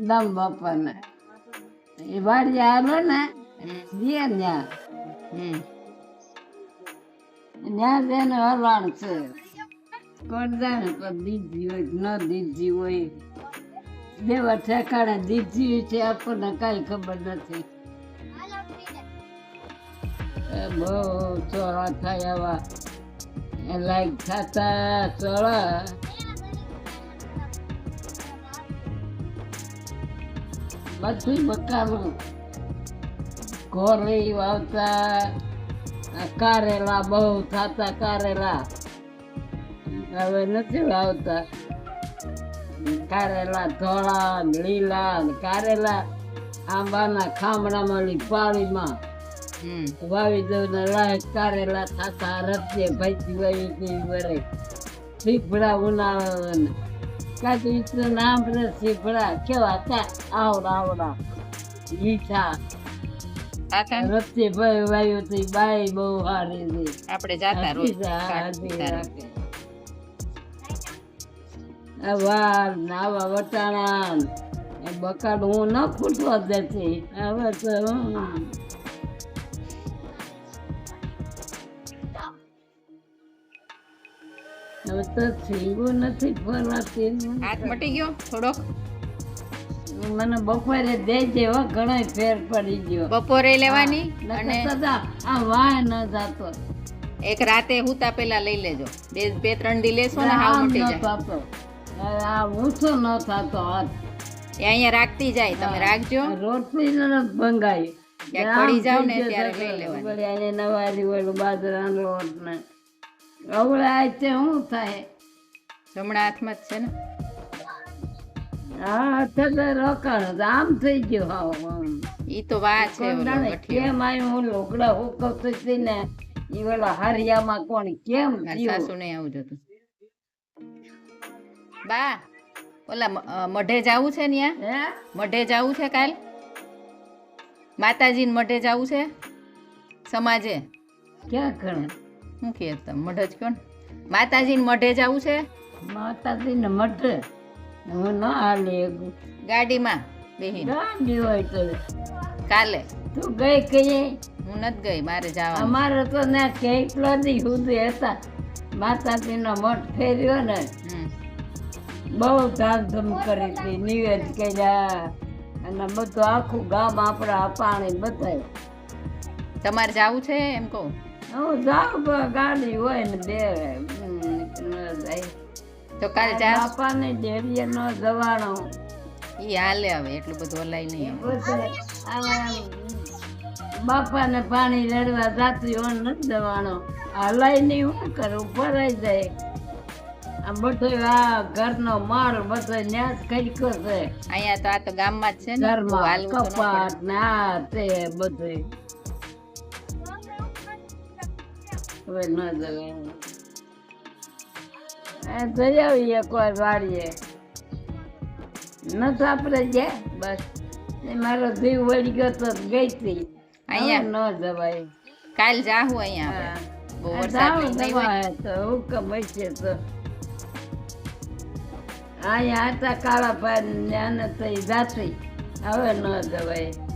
દમ બાપાને. એ વાડી આવે ને દે ન્યા. ન્યા તેને હલાણ છે. કોણ જાણે પણ દીધી હોય ન દીધી હોય. દેવા ઠેકાણે દીધી છે, આપણને કાંઈ ખબર નથી. બહુ ચોરા થાય આવા. લાઈક થતા ચોળા. બધું બકાલું ઘોરી વાવતા કારેલા બહુ થતા કારેલા. હવે નથી વાવતા. કારેલા ધોળા લીલા કારેલા આંબાના ખામડામાં પાળીમાં. વાવી દઉં ને લાય કારેલા થતા રસ્તે ભાઈ વરે શીફળા ઉનાળાને કાંઈ ઈસુ નામ રે શીફળા કેવા કા આવડા આવડા. મીઠા. રસ્તે ભાઈ વાવ્યું હતી બાઈ બહુ હારી હતી. આપણે જાતા રોજ આવા વટાણા ને. બકાડ હું ન ખૂટવા દે હવે તો હવે તો થીંગું નથી ફરવાતી હાથ મટી ગયો? થોડોક? મને બપોરે દેજે હો ઘણો ફેર પડી ગયો. બપોરે લેવાની અને આ વાહ ન જાતો. એક રાતે હુતા પેલા લઈ લેજો. બે બે ત્રણ દી લેશો ને હાવ મટી જાય. આ ઊંચો ન થતો હાથ. એ અહીંયા રાખતી જાય તમે રાખજો. રોટલી ન ભંગાય ક્યાંક પડી જાવ ને ત્યારે લઈ લેવાની. નવારી ઓલું બાજરાનો લોટ ને અવળા છે શું થાય? જમણા હાથમાં જ છે ને? હા રોકાણ આમ થઈ ગયો હા ઈ તો વા છે. કેમ આવ્યું હું લોકડા હુકવતી હતી ને ઈ ઓલા હરિયામાં કોણ કેમ સાસુ ને આવું જતું. બા ઓલા મઢે જાવું છે ને હે? મઢે જાવું છે કાલ? માતાજીને મઢે જાવું છે? સમાજે? ક્યાં કણે શું કહે તમે મઢ જ કોણ ને? માતાજીને મઢે જાવું છે? માતાજીને મઢે? હું ન હાલી. ગાડીમાં બેહીને. ગાડી હોય તો. કાલે. તું ગઈ કહીએ હું નથી ગઈ મારે જવા અમારે તો ને કેટલો દી સુધી હતા. માતાજીનો મઠ ફેર્યો ને. બહુ ધામધૂમ કરી હતી નિવેદ કર્યા. અને બધું આખું ગામ આપણા પાણી બધાય તમારે જવું છે એમ કહું? હું જાઉં પણ ગાડી હોય ને બે ન જાય. તો કાલે જા બાપાને ન જવાનો. ઈ હાલે હવે એટલું બધું હલાય નહીં બાપાને પાણી રેડવા જાતું હોય નથી જવાનો. હલાય નહીં શું કરું? ભરાઈ જાય. આ બધો આ ઘરનો માળ બધો ન્યાસ કડકો છે. અહીંયા તો આ તો ગામમાં જ છે ને. કપાટ ના તે બધું. હવે ન જવાય જઈ આવીએ કોઈ વાડીએ નથી આપણે ગયા બસ. મારો જીવ વળી ગયો તો ગઈ હતી અહીંયા? ન જવાય. કાલ જાહું અહીંયા બહુ વરસાદ તો હુકમ હશે તો. અહીંયા હતા કાળા ભાઈ ને થઈ જાતી. હવે ન જવાય.